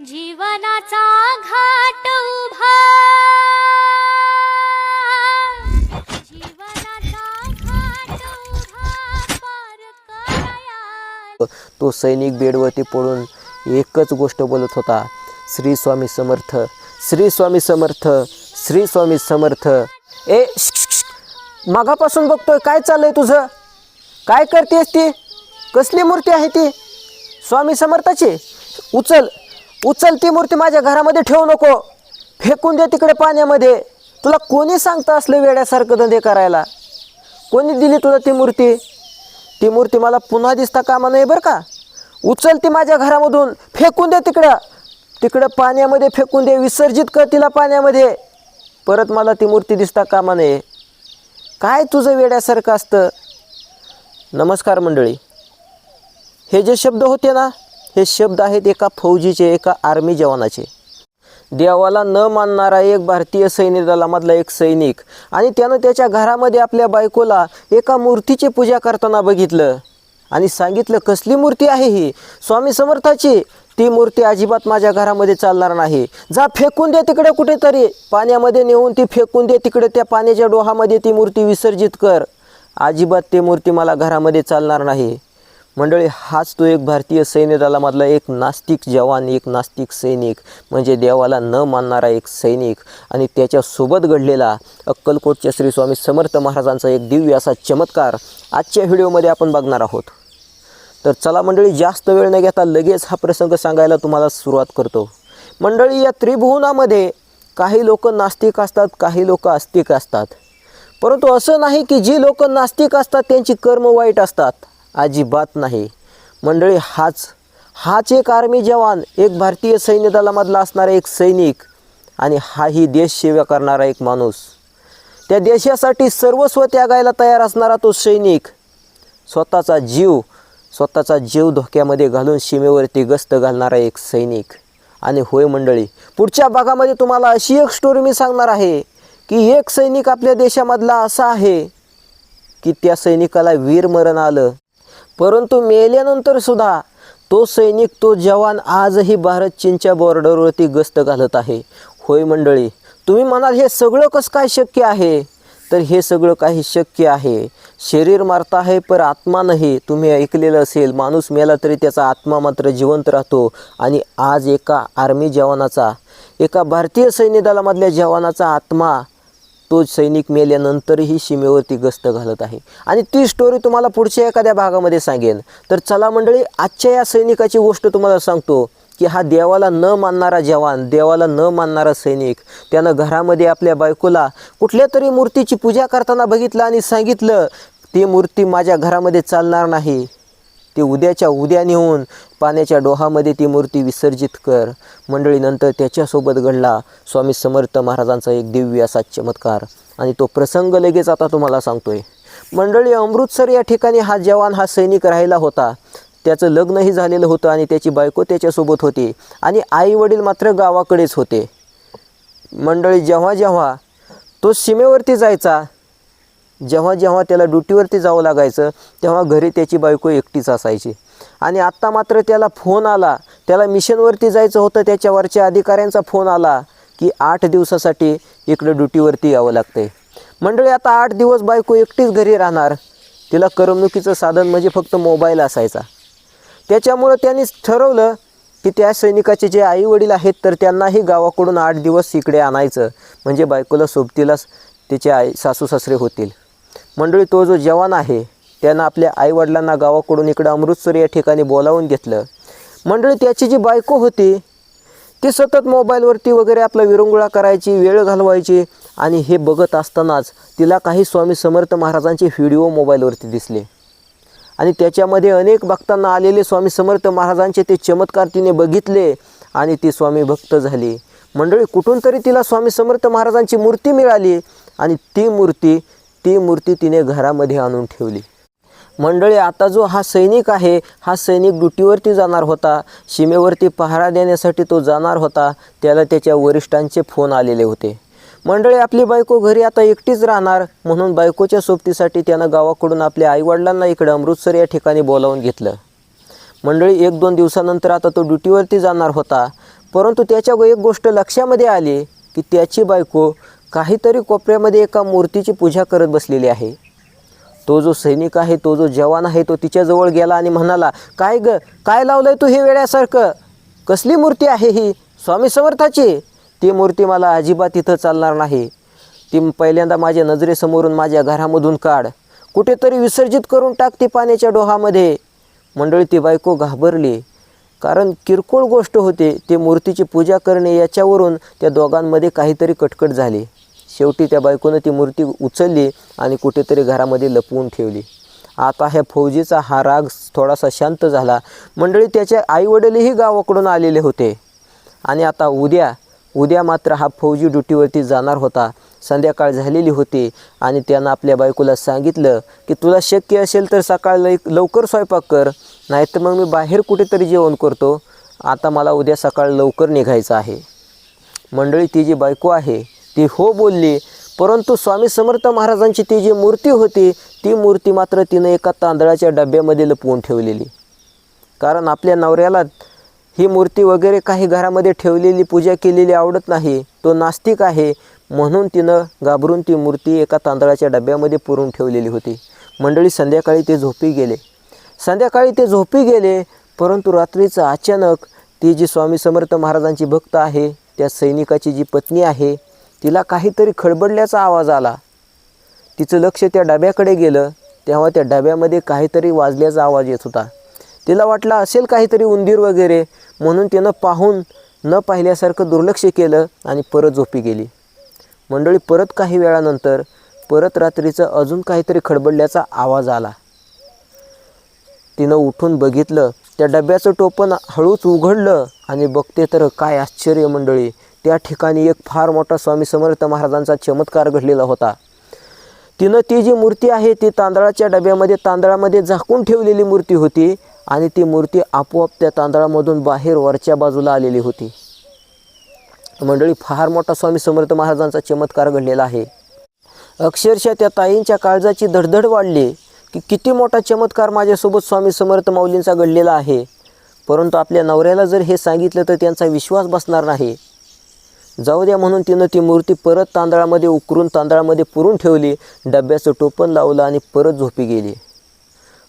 जीवनाचा घाट उभा. तो सैनिक बेडवरती पडून एकच गोष्ट बोलत होता श्री स्वामी समर्थ श्री स्वामी समर्थ श्री स्वामी समर्थ. ए मागापासून बघतोय काय चाललंय तुझं? काय करतेस ती? कसली मूर्ती आहे ती? स्वामी समर्थाची? उचल उचल ती मूर्ती माझ्या घरामध्ये ठेवू नको. फेकून दे तिकडे पाण्यामध्ये. तुला कोणी सांगतं असलं वेड्यासारखं धंदे करायला? कोणी दिली तुला ती मूर्ती? ती मूर्ती मला पुन्हा दिसता कामा नाही बरं का? उचल ती माझ्या घरामधून. फेकून दे तिकडं. तिकडं पाण्यामध्ये फेकून दे. विसर्जित कर तिला पाण्यामध्ये. परत मला ती मूर्ती दिसता कामा नये. काय तुझं वेड्यासारखं असतं? नमस्कार मंडळी. हे जे शब्द होते ना हे शब्द आहेत एका फौजीचे एका आर्मी जवानाचे. देवाला न मानणारा एक भारतीय सैन्य दलामधला एक सैनिक. आणि त्यानं त्याच्या घरामध्ये आपल्या बायकोला एका मूर्तीची पूजा करताना बघितलं. आणि सांगितलं कसली मूर्ती आहे ही? स्वामी समर्थाची. ती मूर्ती अजिबात माझ्या घरामध्ये चालणार नाही. जा फेकून दे तिकडे कुठेतरी. पाण्यामध्ये नेऊन ती फेकून दे तिकडे. त्या पाण्याच्या डोहामध्ये ती मूर्ती विसर्जित कर. अजिबात ती मूर्ती मला घरामध्ये चालणार नाही. मंडळी हाच तो एक भारतीय सैन्य दलामधला एक नास्तिक जवान एक नास्तिक सैनिक म्हणजे देवाला न मानणारा एक सैनिक आणि त्याच्यासोबत घडलेला अक्कलकोटच्या श्री स्वामी समर्थ महाराजांचा एक दिव्य असा चमत्कार आजच्या व्हिडिओमध्ये आपण बघणार आहोत. तर चला मंडळी जास्त वेळ न घेता लगेच हा प्रसंग सांगायला तुम्हाला सुरुवात करतो. मंडळी या त्रिभुवनामध्ये काही लोक नास्तिक असतात काही लोक आस्तिक असतात. परंतु असं नाही की जी लोक नास्तिक असतात त्यांची कर्म वाईट असतात. अजिबात नाही. मंडळी हाच हाच एक आर्मी जवान एक भारतीय सैन्य दलामधला असणारा एक सैनिक आणि हाही देश सेवा करणारा एक माणूस. त्या देशासाठी सर्वस्व त्यागायला तयार असणारा तो सैनिक स्वतःचा जीव स्वतःचा जीव धोक्यामध्ये घालून सीमेवरती गस्त घालणारा एक सैनिक. आणि होय मंडळी पुढच्या भागामध्ये तुम्हाला अशी एक स्टोरी मी सांगणार आहे की एक सैनिक आपल्या देशामधला असा आहे की त्या सैनिकाला वीर मरण आलं. परंतु मेल्यानंतर सुद्धा तो सैनिक तो जवान आजही भारत चीनच्या बॉर्डरवरती गस्त घालत आहे. होय मंडळी तुम्ही म्हणाल हे सगळं कसं काय शक्य आहे? तर हे सगळं काही शक्य आहे. शरीर मारता आहे पर आत्मा नाही. तुम्ही ऐकलेलं असेल माणूस मेला तरी त्याचा आत्मा मात्र जिवंत राहतो. आणि आज एका आर्मी जवानाचा एका भारतीय सैन्य दलामधल्या जवानाचा आत्मा तो सैनिक मेल्यानंतरही सीमेवरती गस्त घालत आहे. आणि ती स्टोरी तुम्हाला पुढच्या एखाद्या भागामध्ये सांगेन. तर चला मंडळी आजच्या या सैनिकाची गोष्ट तुम्हाला सांगतो की हा देवाला न मानणारा जवान देवाला न मानणारा सैनिक त्यानं घरामध्ये आपल्या बायकोला कुठल्या तरी मूर्तीची पूजा करताना बघितलं आणि सांगितलं ती मूर्ती माझ्या घरामध्ये चालणार नाही. ती उद्याच्या उद्या नेऊन पाण्याच्या डोहामध्ये ती मूर्ती विसर्जित कर. मंडळीनंतर त्याच्यासोबत घडला स्वामी समर्थ महाराजांचा एक दिव्य असा चमत्कार. आणि तो प्रसंग लगेच आता तुम्हाला सांगतोय. मंडळी अमृतसर या ठिकाणी हा जवान हा सैनिक राहिला होता. त्याचं लग्नही झालेलं होतं आणि त्याची बायको त्याच्यासोबत होती. आणि आई वडील मात्र गावाकडेच होते. मंडळी जेव्हा जेव्हा तो सीमेवरती जायचा जेव्हा जेव्हा त्याला ड्युटीवरती जावं लागायचं तेव्हा घरी त्याची बायको एकटीच असायची. आणि आत्ता मात्र त्याला फोन आला. त्याला मिशनवरती जायचं होतं त्याच्यावरच्या अधिकाऱ्यांचा फोन आला की आठ दिवसासाठी इकडं ड्युटीवरती यावं लागतंय. मंडळी आता आठ दिवस बायको एकटीच घरी राहणार. तिला करमणुकीचं साधन म्हणजे फक्त मोबाईल असायचा. त्याच्यामुळं त्यांनी ठरवलं की त्या सैनिकाचे जे आई वडील आहेत तर त्यांनाही गावाकडून आठ दिवस इकडे आणायचं. म्हणजे बायकोला सोबतीलाच तिचे आई सासू सासरे होतील. मंडळी तो जो जवान आहे त्यानं आपल्या आईवडिलांना गावाकडून इकडं अमृतसर या ठिकाणी बोलावून घेतलं. मंडळी त्याची जी बायको होती ती सतत मोबाईलवरती वगैरे आपला विरंगुळा करायची वेळ घालवायची आणि हे बघत असतानाच तिला काही स्वामी समर्थ महाराजांचे व्हिडिओ मोबाईलवरती दिसले. आणि त्याच्यामध्ये अनेक भक्तांना आलेले स्वामी समर्थ महाराजांचे ते चमत्कार तिने बघितले आणि ती स्वामी भक्त झाली. मंडळी कुठून तरी तिला स्वामी समर्थ महाराजांची मूर्ती मिळाली आणि ती मूर्ती ती मूर्ती तिने घरामध्ये आणून ठेवली. मंडळी आता जो हा सैनिक आहे हा सैनिक ड्युटीवरती जाणार होता सीमेवरती पहारा देण्यासाठी तो जाणार होता त्याला त्याच्या वरिष्ठांचे फोन आलेले होते. मंडळी आपली बायको घरी आता एकटीच राहणार म्हणून बायकोच्या सोबतीसाठी त्यानं गावाकडून आपल्या आईवडिलांना इकडं अमृतसर या ठिकाणी बोलावून घेतलं. मंडळी एक दोन दिवसानंतर आता तो ड्युटीवरती जाणार होता परंतु त्याच्या एक गोष्ट लक्षामध्ये आली की त्याची बायको काहीतरी कोपऱ्यामध्ये एका मूर्तीची पूजा करत बसलेली आहे. तो जो सैनिक आहे तो जो जवान आहे तो तिच्याजवळ गेला आणि म्हणाला काय ग काय लावलंय तू हे वेड्यासारखं? कसली मूर्ती आहे ही? स्वामी समर्थाची? ती मूर्ती मला अजिबात इथं चालणार नाही. ती पहिल्यांदा माझ्या नजरेसमोरून माझ्या घरामधून काढ. कुठेतरी विसर्जित करून टाक ती पाण्याच्या डोहामध्ये. मंडळी ती बायको घाबरली. कारण किरकोळ गोष्ट होते ते मूर्तीची पूजा करणे याच्यावरून त्या दोघांमध्ये काहीतरी कटकट झाली. शेवटी त्या बायकोनं ती मूर्ती उचलली आणि कुठेतरी घरामध्ये लपवून ठेवली. आता ह्या फौजीचा हा राग थोडासा शांत झाला. मंडळी त्याचे आईवडीलही गावाकडून आलेले होते. आणि आता उद्या उद्या मात्र हा फौजी ड्युटीवरती जाणार होता. संध्याकाळ झालेली होती आणि त्यानं आपल्या बायकोला सांगितलं की तुला शक्य असेल तर सकाळ लवकर स्वयंपाक कर नाहीतर मग मी बाहेर कुठेतरी जेवण करतो. आता मला उद्या सकाळ लवकर निघायचं आहे. मंडळी ती जी बायको आहे ती हो बोलली. परंतु स्वामी समर्थ महाराजांची ती जी मूर्ती होती ती मूर्ती मात्र तिनं एका तांदळाच्या डब्यामध्ये लपवून ठेवलेली. कारण आपल्या नवऱ्याला ही मूर्ती वगैरे काही घरामध्ये ठेवलेली पूजा केलेली आवडत नाही. तो नास्तिक आहे. म्हणून तिनं घाबरून ती मूर्ती एका तांदळाच्या डब्यामध्ये पुरून ठेवलेली होती. मंडळी संध्याकाळी ते झोपी गेले. संध्याकाळी ते झोपी गेले परंतु रात्रीचं अचानक ती जी स्वामी समर्थ महाराजांची भक्त आहे त्या सैनिकाची जी पत्नी आहे तिला काहीतरी खडबडल्याचा आवाज आला. तिचं लक्ष त्या डब्याकडे गेलं तेव्हा त्या डब्यामध्ये काहीतरी वाजल्याचा आवाज येत होता. तिला वाटला असेल काहीतरी उंदीर वगैरे म्हणून तिनं पाहून न पाहिल्यासारखं दुर्लक्ष केलं आणि परत झोपी गेली. मंडळी परत काही वेळानंतर परत रात्रीचं अजून काहीतरी खडबडल्याचा आवाज आला. तिनं उठून बघितलं त्या डब्याचं टोपण हळूच उघडलं आणि बघते तर काय आश्चर्य मंडळी त्या ठिकाणी एक फार मोठा स्वामी समर्थ महाराजांचा चमत्कार घडलेला होता. तिनं ती जी मूर्ती आहे ती तांदळाच्या डब्यामध्ये तांदळामध्ये झाकून ठेवलेली मूर्ती होती आणि ती मूर्ती आपोआप त्या तांदळामधून बाहेर वरच्या बाजूला आलेली होती. मंडळी फार मोठा स्वामी समर्थ महाराजांचा चमत्कार घडलेला आहे. अक्षरशः त्या ताईंच्या काळजाची धडधड वाढली की किती मोठा चमत्कार माझ्यासोबत स्वामी समर्थ माऊलींचा घडलेला आहे. परंतु आपल्या नवऱ्याला जर हे सांगितलं तर त्यांचा विश्वास बसणार नाही. जाऊ द्या म्हणून तिनं ती मूर्ती परत तांदळामध्ये उकरून तांदळामध्ये पुरून ठेवली डब्याचं टोपण लावलं आणि परत झोपी गेली.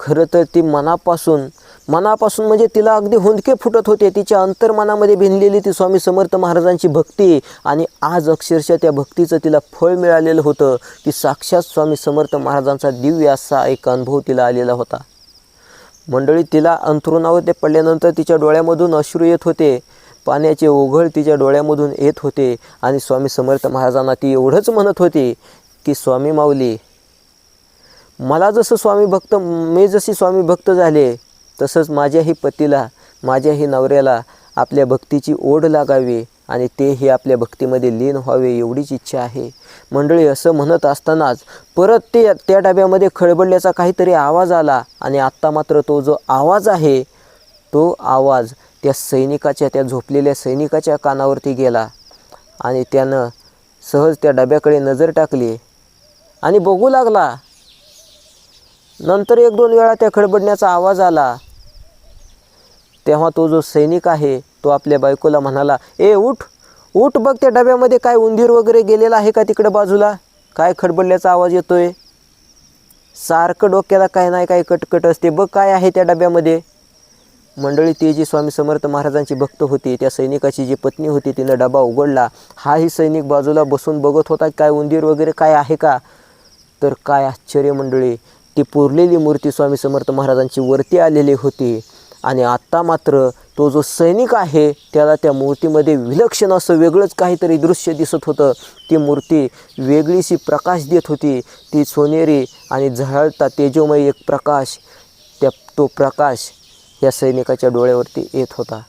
खरं तर ती मनापासून मनापासून म्हणजे तिला अगदी हुंदके फुटत होते. तिच्या अंतर्मनामध्ये भिनलेली ती स्वामी समर्थ महाराजांची भक्ती आणि आज अक्षरशः त्या भक्तीचं तिला फळ मिळालेलं होतं की साक्षात स्वामी समर्थ महाराजांचा दिव्य असा एक अनुभव तिला आलेला होता. मंडळी तिला अंथरुणावर ते पडल्यानंतर तिच्या डोळ्यामधून अश्रू येत होते. पाण्याचे ओघळ तिच्या डोळ्यामधून येत होते आणि स्वामी समर्थ महाराजांना ती एवढंच म्हणत होती की स्वामी माऊली मला जसं स्वामी भक्त मी जशी स्वामी भक्त झाले तसंच माझ्याही पतीला माझ्याही नवऱ्याला आपल्या भक्तीची ओढ लागावी आणि तेही आपल्या भक्तीमध्ये लीन व्हावे एवढीच इच्छा आहे. मंडळी असं म्हणत असतानाच परत ते त्या डब्यामध्ये खळबळल्याचा काहीतरी आवाज आला आणि आत्ता मात्र तो जो आवाज आहे तो आवाज त्या सैनिकाच्या त्या झोपलेल्या सैनिकाच्या कानावरती गेला आणि त्यानं सहज त्या डब्याकडे नजर टाकली आणि बघू लागला. नंतर एक दोन वेळा त्या खडबडण्याचा आवाज आला. तेव्हा तो जो सैनिक आहे तो आपल्या बायकोला म्हणाला ए उठ उठ बघ त्या डब्यामध्ये काय उंदीर वगैरे गेलेला आहे का तिकडं बाजूला? काय खडबडल्याचा आवाज येतोय? सारखं डोक्याला काय नाही काय कटकट असते. बघ काय आहे त्या डब्यामध्ये. मंडळी ते जी स्वामी समर्थ महाराजांची भक्त होती त्या सैनिकाची जी पत्नी होती तिनं डबा उघडला. हाही सैनिक बाजूला बसून बघत होता काय उंदीर वगैरे काय आहे का? तर काय आश्चर्य मंडळी ती पुरलेली मूर्ती स्वामी समर्थ महाराजांची वरती आलेली होती. आणि आत्ता मात्र तो जो सैनिक आहे त्याला त्या मूर्तीमध्ये विलक्षण असं वेगळंच काहीतरी दृश्य दिसत होतं. ती मूर्ती वेगळीशी प्रकाश देत होती. ती सोनेरी आणि झळता तेजोमय एक प्रकाश त्या तो प्रकाश या सैनिकाच्या डोळ्यावरती येत होता.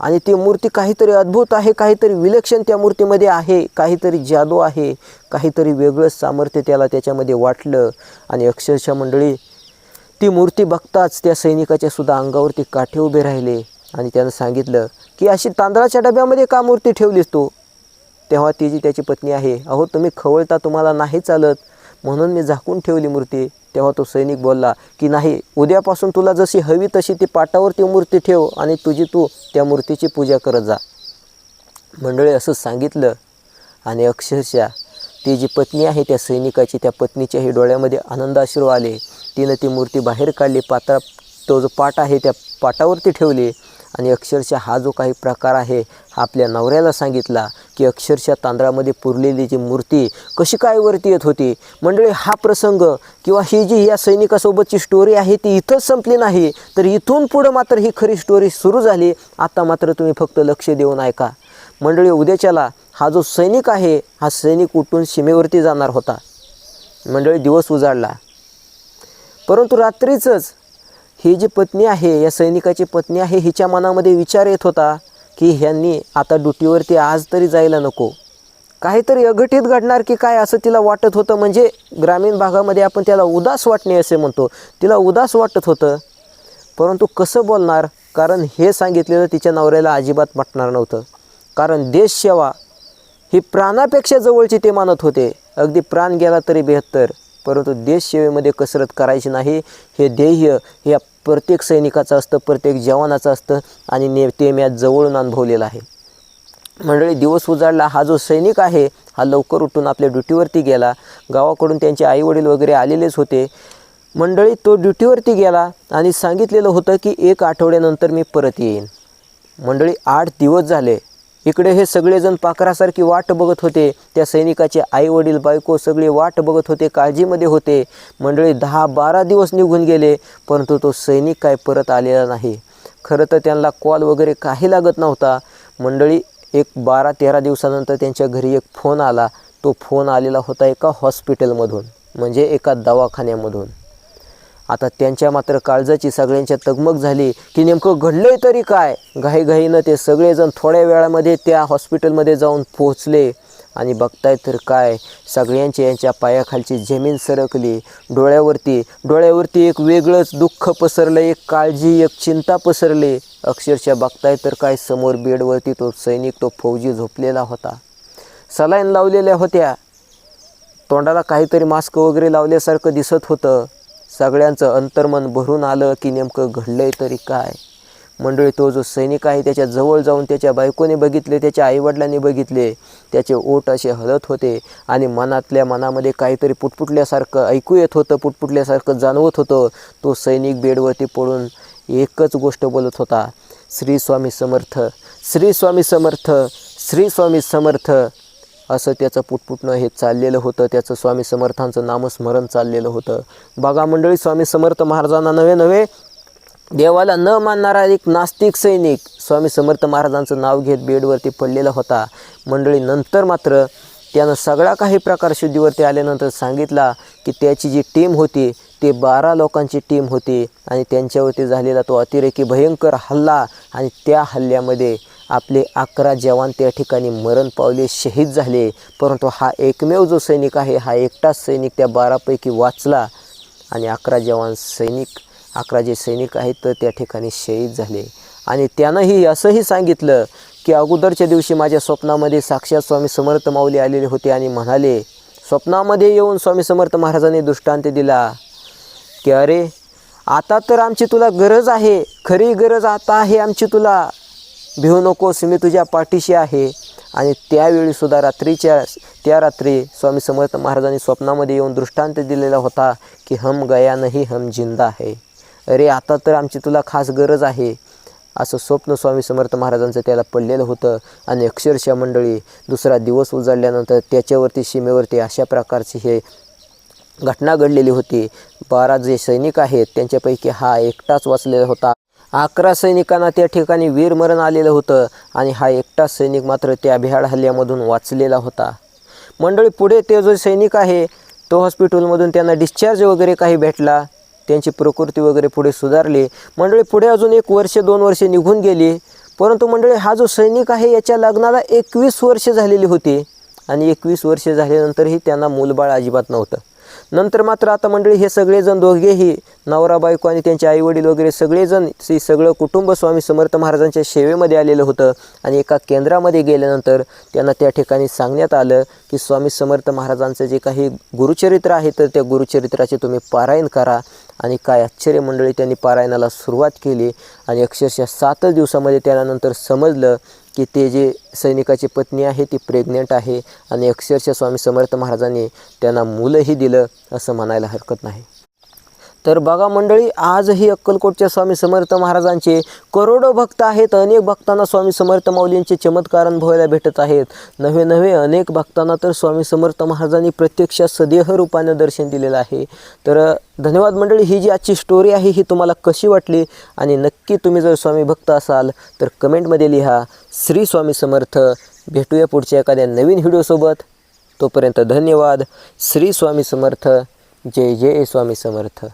आणि ती मूर्ती काहीतरी अद्भुत आहे काहीतरी विलक्षण त्या मूर्तीमध्ये आहे काहीतरी जादू आहे काहीतरी वेगळंच सामर्थ्य त्याला त्याच्यामध्ये वाटलं. आणि अक्षरशः मंडळी ती मूर्ती बघताच त्या सैनिकाच्या सुद्धा अंगावरती काठे उभे राहिले आणि त्यानं सांगितलं की अशी तांदळाच्या डब्यामध्ये का मूर्ती ठेवलीस तू? तेव्हा ती जी त्याची पत्नी आहे अहो तुम्ही खवळता तुम्हाला नाही चालत म्हणून मी झाकून ठेवली मूर्ती. तेव्हा तो सैनिक बोलला की नाही उद्यापासून तुला जशी हवी तशी ती पाटावरती मूर्ती ठेव आणि तुझी तू त्या मूर्तीची पूजा करत जा. मंडळी असं सांगितलं आणि अक्षरशः ती जी पत्नी आहे त्या सैनिकाची त्या पत्नीच्याही डोळ्यामध्ये आनंदाश्रू आले. तिनं ती मूर्ती बाहेर काढली पात्रा तो जो पाट आहे त्या पाटावरती ठेवली आणि अक्षरशः हा जो काही प्रकार आहे हा आपल्या नवऱ्याला सांगितला. की अक्षरशः तांदळामध्ये पुरलेली जी मूर्ती कशी काय वरती येत होती? मंडळी हा प्रसंग किंवा ही जी या सैनिकासोबतची स्टोरी आहे ती इथंच संपली नाही. तर इथून पुढं मात्र ही खरी स्टोरी सुरू झाली. आता मात्र तुम्ही फक्त लक्ष देऊन ऐका. मंडळी उद्याच्याला हा जो सैनिक आहे हा सैनिक उठून सीमेवरती जाणार होता. मंडळी दिवस उजाडला. परंतु रात्रीचंच ही जी पत्नी आहे या सैनिकाची पत्नी आहे हिच्या मनामध्ये विचार येत होता की ह्यांनी आता ड्युटीवरती आज तरी जायला नको. काहीतरी अघटित घडणार की काय असं तिला वाटत होतं म्हणजे ग्रामीण भागामध्ये आपण त्याला उदास वाटणे असे म्हणतो. तिला उदास वाटत होतं. परंतु कसं बोलणार? कारण हे सांगितलेलं तिच्या नवऱ्याला अजिबात वाटणार नव्हतं. कारण देशसेवा ही प्राणापेक्षा जवळची ते मानत होते. अगदी प्राण गेला तरी बेहत्तर. परंतु देशसेवेमध्ये कसरत करायची नाही हे ध्येय हे या प्रत्येक सैनिकाचं असतं प्रत्येक जवानाचं असतं आणि ने ते मी आज जवळून अनुभवलेलं आहे. मंडळी दिवस उजाडला. हा जो सैनिक आहे हा लवकर उठून आपल्या ड्युटीवरती गेला. गावाकडून त्यांचे आईवडील वगैरे आलेलेच होते. मंडळी तो ड्युटीवरती गेला आणि सांगितलेलं होतं की एक आठवड्यानंतर मी परत येईन. मंडळी आठ दिवस झाले. इकडे हे सगळेजण पाखरासारखी वाट बघत होते. त्या सैनिकाचे आई वडील बायको सगळे वाट बघत होते काळजीमध्ये होते. मंडळी दहा बारा दिवस निघून गेले परंतु तो सैनिक काय परत आलेला नाही. खरं तर त्यांना कॉल वगैरे काही लागत नव्हता. मंडळी एक बारा तेरा दिवसानंतर त्यांच्या घरी एक फोन आला. तो फोन आलेला होता एका हॉस्पिटलमधून म्हणजे एका दवाखान्यामधून. आता त्यांच्या मात्र काळजाची सगळ्यांच्या तगमग झाली. की नेमकं घडलंय तरी काय? घाईघाईनं ते सगळेजण थोड्या वेळामध्ये त्या हॉस्पिटलमध्ये जाऊन पोहोचले. आणि बघताय तर काय? सगळ्यांच्या यांच्या पायाखालची जमीन सरकली. डोळ्यावरती डोळ्यावरती एक वेगळंच दुःख पसरलं एक काळजी एक चिंता पसरली. अक्षरशः बघताय तर काय? समोर बेडवरती तो सैनिक तो फौजी झोपलेला होता. सलाईन लावलेल्या होत्या. तोंडाला काहीतरी मास्क वगैरे लावल्यासारखं दिसत होतं. सगळ्यांचं अंतर्मन भरून आलं की नेमकं घडलंय तरी काय? मंडळी तो जो सैनिक आहे त्याच्याजवळ जाऊन त्याच्या बायकोने बघितले त्याच्या आईवडिलांनी बघितले त्याचे ओठ असे हलत होते आणि मनातल्या मनामध्ये काहीतरी पुटपुटल्यासारखं ऐकू येत होतं पुटपुटल्यासारखं जाणवत होतं. तो सैनिक बेडवरती पडून एकच गोष्ट बोलत होता श्री स्वामी समर्थ श्री स्वामी समर्थ श्री स्वामी समर्थ. असं त्याचं पुटपुटणं हे चाललेलं होतं. त्याचं स्वामी समर्थांचं नामस्मरण चाललेलं होतं. बघा मंडळी स्वामी समर्थ महाराजांना नवे नवे देवाला न मानणारा एक नास्तिक सैनिक स्वामी समर्थ महाराजांचं नाव घेत बेडवरती पडलेला होता. मंडळी नंतर मात्र त्यानं सगळा काही प्रकार शुद्धीवरती आल्यानंतर सांगितला की त्याची जी टीम होती ते बारा लोकांची टीम होती आणि त्यांच्यावरती झालेला तो अतिरेकी भयंकर हल्ला आणि त्या हल्ल्यामध्ये आपले अकरा जवान त्या ठिकाणी मरण पावले शहीद झाले. परंतु हा एकमेव जो सैनिक आहे हा एकटाच सैनिक त्या बारापैकी वाचला आणि अकरा जवान सैनिक अकरा जे सैनिक आहेत तर त्या ठिकाणी शहीद झाले. आणि त्यानंही असंही सांगितलं की अगोदरच्या दिवशी माझ्या स्वप्नामध्ये साक्षात स्वामी समर्थ माऊली आलेले होते आणि म्हणाले स्वप्नामध्ये येऊन स्वामी समर्थ महाराजांनी दृष्टांत दिला. की अरे आता तर आमची तुला गरज आहे. खरी गरज आता आहे आमची तुला. भिवू नकोस मी तुझ्या पाठीशी आहे. आणि त्यावेळीसुद्धा रात्रीच्या त्या रात्री स्वामी समर्थ महाराजांनी स्वप्नामध्ये येऊन दृष्टांत दिलेला होता की हम गया नाही हम जिंदा आहे अरे आता तर आमची तुला खास गरज आहे. असं स्वप्न स्वामी समर्थ महाराजांचं त्याला पडलेलं होतं. आणि अक्षरशः मंडळी दुसरा दिवस उजाडल्यानंतर त्याच्यावरती सीमेवरती अशा प्रकारची हे घटना घडलेली होती. बारा जे सैनिक आहेत त्यांच्यापैकी हा एकटाच वाचलेला होता. अकरा सैनिकांना त्या ठिकाणी वीरमरण आलेलं होतं आणि हा एकटाच सैनिक मात्र त्या बिहाड हल्ल्यामधून वाचलेला होता. मंडळी पुढे ते जो सैनिक आहे तो हॉस्पिटलमधून त्यांना डिस्चार्ज वगैरे काही भेटला. त्यांची प्रकृती वगैरे पुढे सुधारली. मंडळी पुढे अजून एक वर्ष दोन वर्षे निघून गेली. परंतु मंडळी हा जो सैनिक आहे याच्या लग्नाला एकवीस वर्ष झालेली होती. आणि एकवीस वर्ष झाल्यानंतरही त्यांना मूलबाळ अजिबात नव्हतं. नंतर मात्र आता मंडळी हे सगळेजण दोघेही नवरा बायको आणि त्यांचे आईवडील वगैरे सगळेजण हे सगळं कुटुंब स्वामी समर्थ महाराजांच्या सेवेमध्ये आलेलं होतं आणि एका केंद्रामध्ये गेल्यानंतर त्यांना त्या ठिकाणी सांगण्यात आलं की स्वामी समर्थ महाराजांचं जे काही गुरुचरित्र आहे तर त्या गुरुचरित्राचे तुम्ही पारायण करा आणि काय आश्चर्य मंडळी त्यांनी पारायणाला सुरुवात केली आणि अक्षरशः सातच दिवसामध्ये त्यानंतर समजलं की ते जे सैनिकाची पत्नी आहे ती प्रेग्नेंट आहे आणि अक्षरशः स्वामी समर्थ महाराजांनी त्यांना मुलंही दिलं असं म्हणायला हरकत नाही. तर बघा मंडळी आजही अक्कलकोटच्या स्वामी समर्थ महाराजांचे करोडो भक्त आहेत. अनेक भक्तांना स्वामी समर्थ माऊलींचे चमत्कार अनुभवायला भेटत आहेत. नवे नवे अनेक भक्तांना तर स्वामी समर्थ महाराजांनी प्रत्यक्ष सदेह रूपानं दर्शन दिलेलं आहे. तर धन्यवाद मंडळी ही जी आजची स्टोरी आहे ही तुम्हाला कशी वाटली? आणि नक्की तुम्ही जर स्वामी भक्त असाल तर कमेंटमध्ये लिहा श्री स्वामी समर्थ. भेटूया पुढच्या एखाद्या नवीन व्हिडिओसोबत तोपर्यंत धन्यवाद. श्री स्वामी समर्थ. जय जय स्वामी समर्थ.